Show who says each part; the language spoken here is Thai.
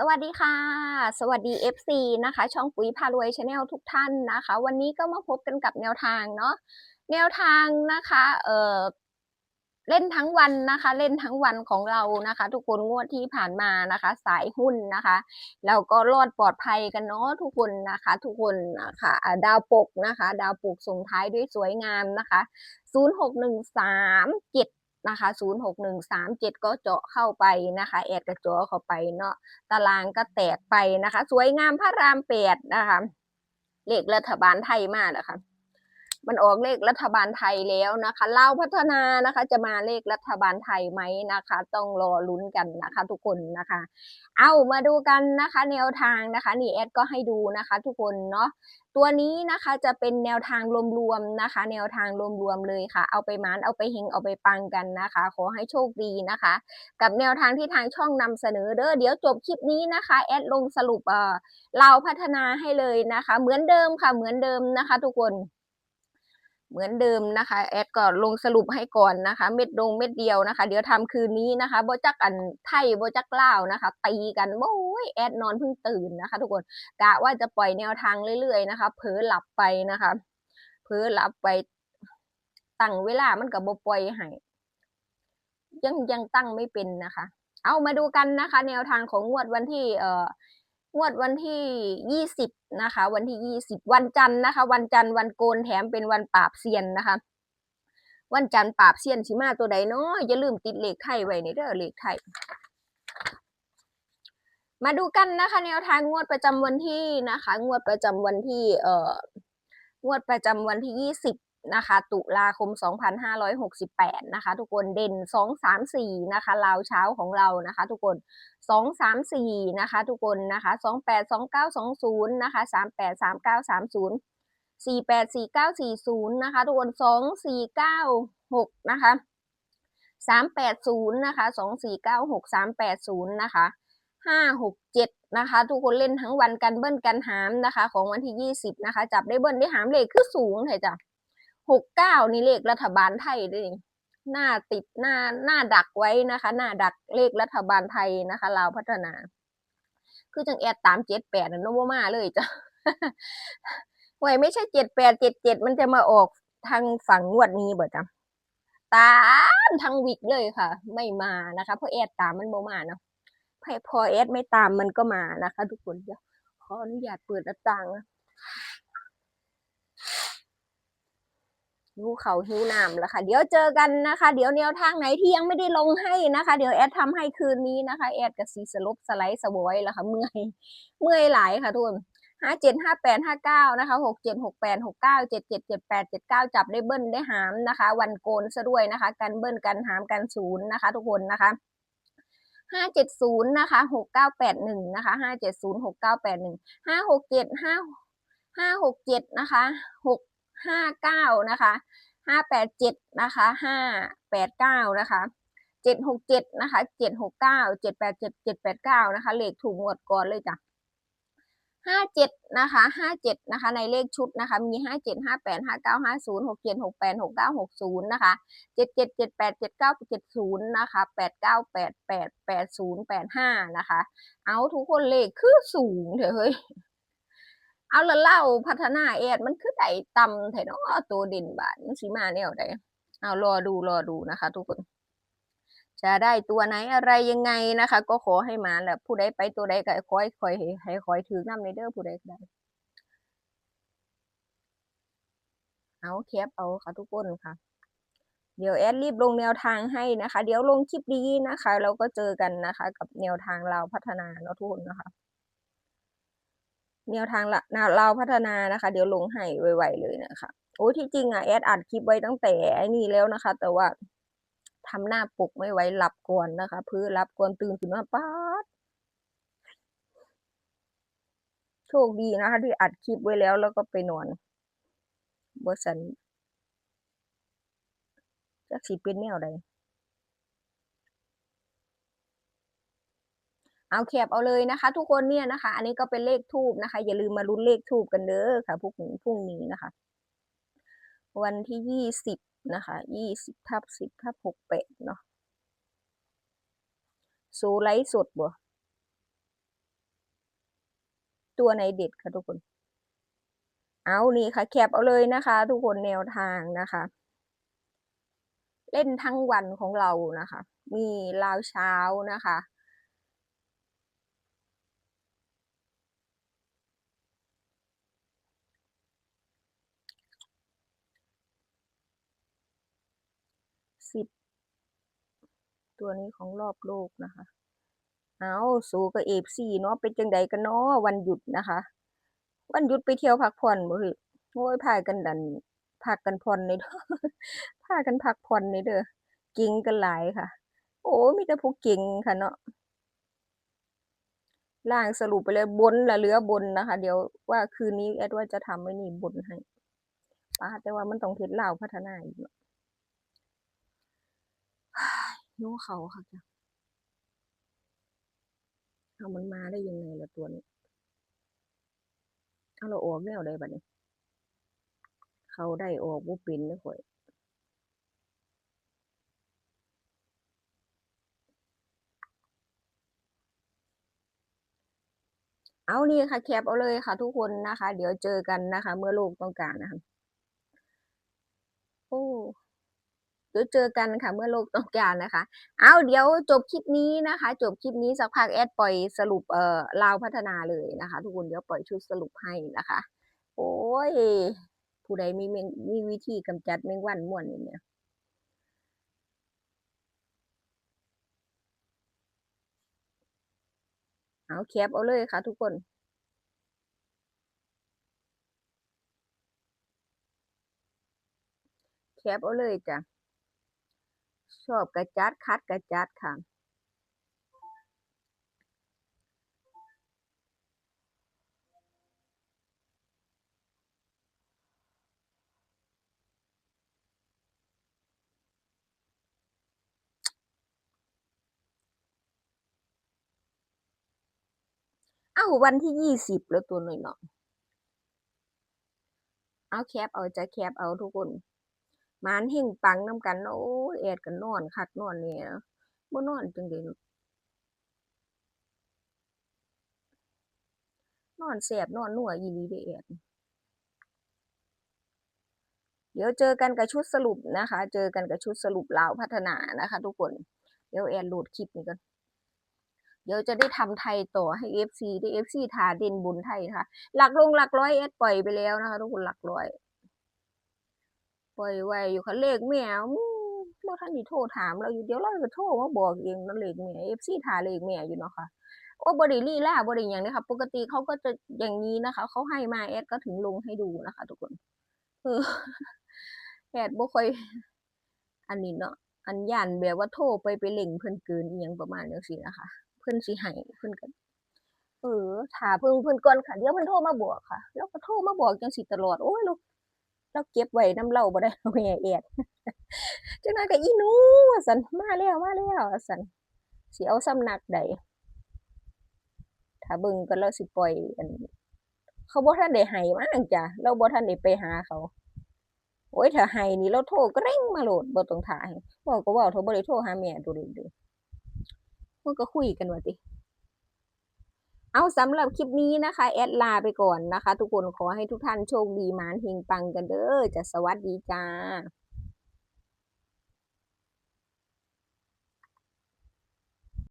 Speaker 1: สวัสดีค่ะ สวัสดี FC นะคะ ช่องปุ๋ยพารวยชาแนลทุกท่านนะคะ วันนี้ก็มาพบกันกับแนวทางเนาะแนวทางนะคะเออเล่นทั้งวันนะคะ เล่นทั้งวันของเรานะคะ ทุกคนงวดที่ผ่านมานะคะ สายหุ้นนะคะแล้วก็รอดปลอดภัยกันเนาะทุกคนนะคะ ทุกคนนะคะดาวปกนะคะ ดาวปกส่งท้ายด้วยสวยงามนะคะ 06137 นะคะ06137ก็เจาะเข้าไปนะคะแอดกระเจาะเข้าไปเนาะตารางก็แตกไปนะคะ สวยงามพระรามแปดนะคะเลขรัฐบาลไทยมากนะคะมันออกเลขรัฐบาลไทยแล้วนะคะเล่าพัฒนานะคะ จะมาเลขรัฐบาลไทยไหมนะคะ ต้องรอลุ้นกันนะคะ ทุกคนนะคะ เอามาดูกันนะคะ แนวทางนะคะ นี่แอดก็ให้ดูนะคะ ทุกคนเนาะ ตัวนี้นะคะจะเป็นแนวทางรวมๆนะคะ แนวทางรวมๆเลยค่ะ เอาไปมานเอาไปเฮงเอาไปปังกันนะคะ ขอให้โชคดีนะคะ กับแนวทางที่ทางช่องนำเสนอเด้อเดี๋ยวจบคลิปนี้นะคะแอดลงสรุปเอ่อเราพัฒนาให้เลยนะคะ เหมือนเดิมค่ะเหมือนเดิมนะคะ ทุกคน เหมือนเดิมนะคะแอดก็ลงสรุปให้ก่อนนะคะ เม็ดดงเม็ดเดียวนะคะ เดี๋ยวทำคืนนี้นะคะโบจักอันไทยโบจักเล่าวนะคะตีกันโอ้ยแอดนอนเพิ่งตื่นนะคะ ทุกคนกะว่าจะปล่อยแนวทางเรื่อยๆนะคะ เผลอหลับไปนะคะเผลอหลับไปตั้งเวลามันกับโบปล่อยให้ยังยังตั้งไม่เป็นนะคะ เอามาดูกันนะคะ แนวทางของงวดวันที่ เอ่อ งวดวันที่ยี่สิบนะคะ วันที่ยี่สิบวันจันทร์นะคะ วันจันทร์วันโกนแถมเป็นวันปราบเซียนนะคะ วันจันทร์ปราบเซียนสิมาตัวใดเนาะอย่าลืมติดเลขไทยไว้ในเด้อเลขไทย มาดูกันนะคะ แนวทางงวดประจำวันที่นะคะ งวดประจำวันที่ เอ่องวดประจำวันที่ยี่สิบ นะคะ ตุลาคม 2568 นะคะ ทุกคนเด่น 2 3 4 นะคะลาวเช้าของเรานะคะ ทุกคน 2 3 4 นะคะ ทุกคนนะคะ 28 29 20 นะคะ 38 39 30 48 49 40 นะคะ ทุกคน 2 4 9 6 นะคะ 380 นะคะ 2 4 9 6 380 นะคะ5 6 7 นะคะ ทุกคนเล่นทั้งวันกันเบิ้ลกันหามนะคะ ของวันที่ 20 นะคะ จับได้เบิ้ลได้หามเลขคือสูงเลยจ้ะ หกเก้านี่เลขรัฐบาลไทยด้วยหน้าติดหน้าหน้าดักไว้นะคะ หน้าดักเลขรัฐบาลไทยนะคะลาวพัฒนา คือจังแอดตามเจ็ดแปดนะโนบมาเลยจ้ะไว้ไม่ใช่เจ็ดแปดเจ็ดเจ็ดมันจะมาออกทางฝั่งงวดนี้เบิดจ้ะตามทางวิกเลยค่ะ ไม่มานะคะเพราะแอดตามมันโมมาเนาะพอแอดไม่ตามมันก็มานะคะ ทุกคนเดี๋ยวขออนุญาตเปิดหน้าต่างนะ หิวเขาหิวน้ำแล้วค่ะ เดี๋ยวเจอกันนะคะ เดี๋ยวแนวทางไหนที่ยังไม่ได้ลงให้นะคะ เดี๋ยวแอดทำให้คืนนี้นะคะ แอดกับสีสลบสไลด์สวอยแล้วค่ะ เมื่อย เมื่อยหลายค่ะทุกคนห้าเจ็ดห้าแปดห้าเก้านะคะหกเจ็ดหกแปดหกเก้าเจ็ดเจ็ดเจ็ดแปดเจ็ดเก้าจับได้เบิ้ลได้หามนะคะ วันโกนซะด้วยนะคะ กันเบิ้ลกันหามกันศูนย์นะคะ ทุกคนนะคะห้าเจ็ดศูนย์นะคะหกเก้าแปดหนึ่งนะคะห้าเจ็ดศูนย์หกเก้าแปดหนึ่งห้าหกเจ็ดห้าห้าหกเจ็ดนะคะหก ห้าเก้านะคะห้าแปดเจ็ดนะคะห้าแปดเก้านะคะเจ็ดหกเจ็ดนะคะเจ็ดหกเก้าเจ็ดแปดเจ็ดเจ็ดแปดเก้านะคะเลขถูกหมวดก่อนเลยจ้ะห้าเจ็ดนะคะห้าเจ็ดนะคะในเลขชุดนะคะมีห้าเจ็ดห้าแปดห้าเก้าห้าศูนย์หกเจ็ดหกแปดหกเก้าหกศูนย์นะคะเจ็ดเจ็ดเจ็ดแปดเจ็ดเก้าเจ็ดศูนย์นะคะแปดเก้าแปดแปดแปดศูนย์แปดห้านะคะ เอาทุกคนเลขคือสูงเถอะเฮ้ย เอาละเล่าพัฒนาแอดมันคือไดต่ำแท้เนาะตัวเด่นบาทมันสิมาแนวใดเอารอดูรอดูนะคะ ทุกคน จะได้ตัวไหนอะไรยังไงนะคะ ก็ขอให้มาแหละผู้ใดไปตัวใดก็คอยคอยให้ให้คอยถือน้ำในเด้อผู้ใดก็ได้เอาแคปเอาค่ะทุกคนค่ะ เดี๋ยวแอดรีบลงแนวทางให้นะคะ เดี๋ยวลงคลิปดีนะคะ เราก็เจอกันนะคะ กับแนวทางเราพัฒนาเนาะทุกคนนะคะ แนวทางละเราพัฒนานะคะ เดี๋ยวลงให้ไวๆเลยนะคะโอ้ที่จริงอะแอดอัดคลิปไว้ตั้งแต่ไอ้นี่แล้วนะคะ แต่ว่าทำหน้าปกไม่ไหวหลับก่อนนะคะเพื่อรับก่อนตื่นขึ้นมาป๊าดโชคดีนะคะ ที่อัดคลิปไว้แล้วแล้วก็ไปนอนบสันจักสีเป็นแนวใด เอาแคปเอาเลยนะคะ ทุกคนเนี่ยนะคะ อันนี้ก็เป็นเลขทูบนะคะ อย่าลืมมาลุ้นเลขทูบกันเด้อค่ะพรุ่งนี้พรุ่งนี้นะคะ วันที่ยี่สิบนะคะยี่สิบทับสิบทับหกแปดเนาะสูไลฟ์สดบ่ตัวไหนเด็ดค่ะทุกคน เอานี่ค่ะ แคปเอาเลยนะคะ ทุกคนแนวทางนะคะ เล่นทั้งวันของเรานะคะ มีลาวเช้านะคะ สิบตัวนี้ของรอบโลกนะคะ เอาสูกับเอฟซีเนาะเป็นจังใดกันเนาะวันหยุดนะคะ วันหยุดไปเที่ยวพักผ่อนบ่เฮ้ยโอ้ยพากันดันพักกันผ่อนเลยเด้อพากันพักผ่อนเลยเด้อเก่งกันหลายค่ะ โอ้มีแต่ผู้เก่งค่ะเนาะล่างสรุปไปเลยบนละเหลือบนนะคะ เดี๋ยวว่าคืนนี้แอดว่าจะทำไว้นี่บนให้ป้าแต่ว่ามันต้องเทศลาพัฒนาอีกเนาะ โน้เขาค่ะจ้ะเอามันมาได้ยังไงละตัวนี้เอาเราออกแนวได้บัดนี้ เขาได้ออกบ่เป็นเลยข่อยเอานี่ค่ะแคปเอาเลยค่ะ ทุกคนนะคะ เดี๋ยวเจอกันนะคะ เมื่อโลกต้องการนะคะ โอ้ ดี๋ยวเจอกันค่ะ เมื่อโลกต้องการนะคะ เอาเดี๋ยวจบคลิปนี้นะคะ จบคลิปนี้สักพักแอดปล่อยสรุปเอ่อลาวพัฒนาเลยนะคะ ทุกคนเดี๋ยวปล่อยชุดสรุปให้นะคะ โอ้ย ผู้ใดมีเมงมีวิธีกำจัดแมงวันม่วนเนี่ยเอาแคปเอาเลยค่ะ ทุกคนแคปเอาเลยจ้ะ ชอบกระจัดคัดกระจัดค่ะเอ้าวันที่ยี่สิบแล้วตัวหน่อยเนาะเอาแคปเอาจะแคปเอาทุกคน มานเฮงปังน้ำกันนาะโอ้ยแอดกันนอนคักนอนเนี่ยบ่นอนจังได๋นอนแซ่บนอนนัวอีลีเดแอดเดี๋ยวเจอกันกับชุดสรุปนะคะ เจอกันกับชุดสรุปลาวพัฒนานะคะ ทุกคนเดี๋ยวแอนโหลดคลิปนี้ก่อนเดี๋ยวจะได้ทำไทยต่อให้ FC ได้ FC ทาเด่นบุญไทยนะคะหลักลงหลักร้อยแอดปล่อยไปแล้วนะคะ ทุกคนหลักร้อย ปล่อยไว้อยู่ค่ะเลขแมวบ่ทันได้โทรถามเราอยู่เดี๋ยวเราก็โทรมาบอกเองเนาะเลขแม่ FC ทาเลขแม่อยู่เนาะค่ะโอ้บ่ได้ลีลาบ่ได้หยังเลยค่ะ ปกติเขาก็จะอย่างนี้นะคะเขาให้มาแอดก็ถึงลงให้ดูนะคะ ทุกคนเออแอดบ่ค่อยอันนี้เนาะอันย่านแบบว่าโทรไปไปเร่งเพิ่นเกินอิหยังประมาณจังซี่นะคะเพิ่นสิให้เพิ่นก็เออท่าเพิ่งเพิ่นก่อนค่ะเดี๋ยวเพิ่นโทรมาบอกค่ะ แล้วก็โทรมาบอกจังซี่ตลอดโอ้ยเรา เราเก็บไว้น้ำเราบ่ได้แม่แอดจังนั้นก็อีนูว่าสันมาแล้วมาแล้วสันสิเอาสำนักใดถ้าเบิ่งก็เราสิปล่อยอันเขาบ่ทันได้ให้มั้งจ้ะเราบ่ทันได้ไปหาเขาโอ้ยถ้าให้นี่เราโทรกร็งมาโหลดบ่ต้องท่าให้เว้าก็เว้าเถอะบ่ได้โทรหาแม่ตัวเองเด้อมันก็คุยกันว่าติ เอาสำหรับคลิปนี้นะคะ แอดลาไปก่อนนะคะ ทุกคนขอให้ทุกท่านโชคดีมานเฮงปังกันเด้อจะสวัสดีจ้า